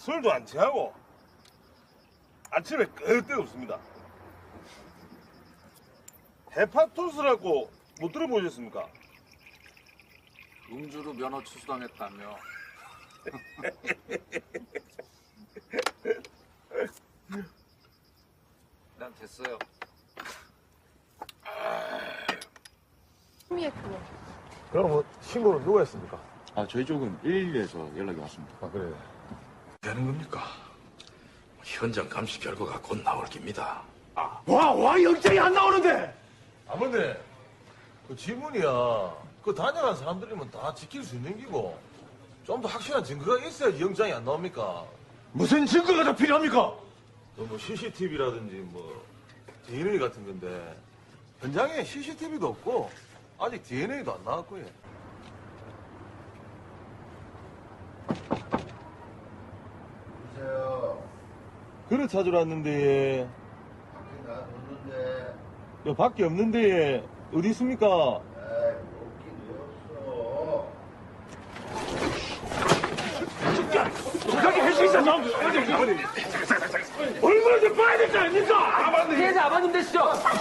술도 안 취하고 아침에 그때 없습니다. 헤파토스라고 못 들어보셨습니까? 음주로 면허 취소당했다며. 난 됐어요. 그럼 뭐 신고는 누가 했습니까? 아, 저희 쪽은 112에서 연락이 왔습니다. 아 그래. 되는 겁니까? 현장 감시 결과가 곧 나올 겁니다. 와, 와, 영장이 안 나오는데! 아버님, 그 지문이야. 그 다녀간 사람들이면 다 지킬 수 있는 기고, 좀 더 확실한 증거가 있어야지 영장이 안 나옵니까? 무슨 증거가 더 필요합니까? 뭐 CCTV라든지 뭐, DNA 같은 건데, 현장에 CCTV도 없고, 아직 DNA도 안 나왔고요. 그래 찾으러 왔는데, 밖에 놔뒀는데, 야, 밖에 없는데, 어디 있습니까? 에이, 없긴 없어.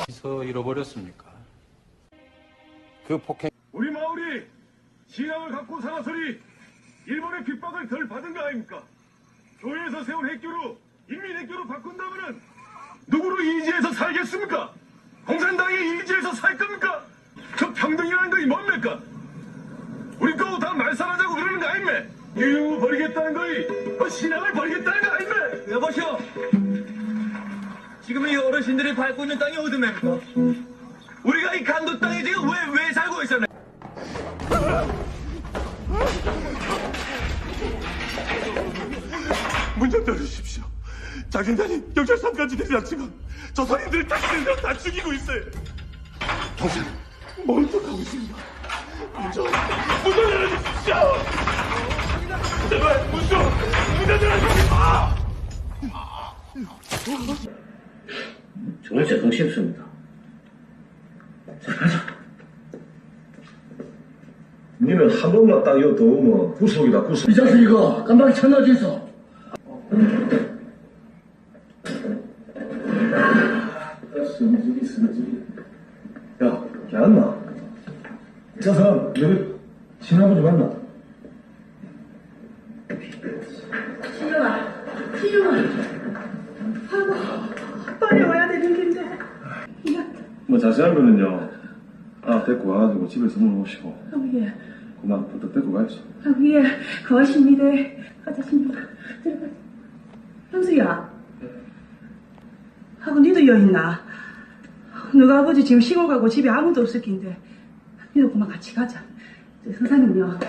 어디서 잃어버렸습니까? 우리 마을이 신앙을 갖고 살아서니 일본의 핍박을 덜 받은 거 아닙니까? 교회에서 세운 핵교로 인민 핵교로 바꾼다면은 누구로 이지해서 살겠습니까? 공산당의 이지해서 살 겁니까? 저 평등이라는 것이 뭡니까? 우리 거다 말살하자고 그러는 거 아닙니까? 유유 버리겠다는 거이 뭐 신앙을 버리겠다는 거 아닙니까? 여보시오. 지금 이 어르신들이 밟고 있는 땅이 어디입니까? 우리가 이 간도 땅에 지금 왜, 왜 살고 있었네? 문좀 열어주십시오. 자gin단이 경찰서까지 내려왔지만 저 선인들을 다시는 다 죽이고 있어요. 경찰, 뭘 어떡하고 있습니까? 문 좀, 문좀 열어주십시오. 제발 문 좀, 문좀 열어주십시오. 정말 정신 없습니다. 니는 한 번만 딱 이거 더우면 구속이다, 구속. 이 자식 이거 깜빡이 천나지 승질이, 승질이. 야, 걔안나 저 사람, 여기 친아버지 맞나? 시룡아, 시룡아. 아이고, 빨리 와야 되는 긴데. 뭐 자세한 거는요. 아, 데리고 와가지고 집에서 물어보시고. 아우, 예. 그만 부터 데리고 가야지. 아우, 예. 고하십니다. 가자십니다. 들어가. 형수야. 하고 니도 여있나? 너가 아버지 지금 시골 가고 집에 아무도 없을 낀데. 니도 그만 같이 가자. 저 선생님요.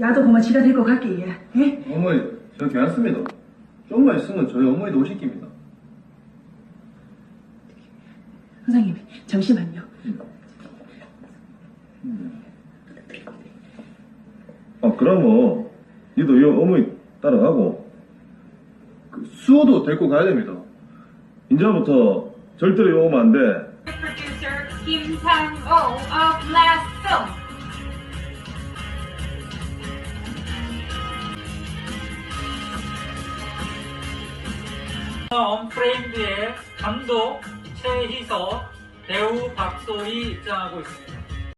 야도 그만 지가 데리고 갈게, 예. 예? 어머니, 저 괜찮습니다. 좀만 있으면 저희 어머니도 오실 겁니다. 선생님, 잠시만요. 아, 그러면, 니도 이 어머니 따라가고, 그 수호도 데리고 가야 됩니다. 이제부터 절대로 이 오면 안 돼. Sang-oh of Film. 언프레임드의 감독 최희석, 배우 박소희 입장하고 있습니다.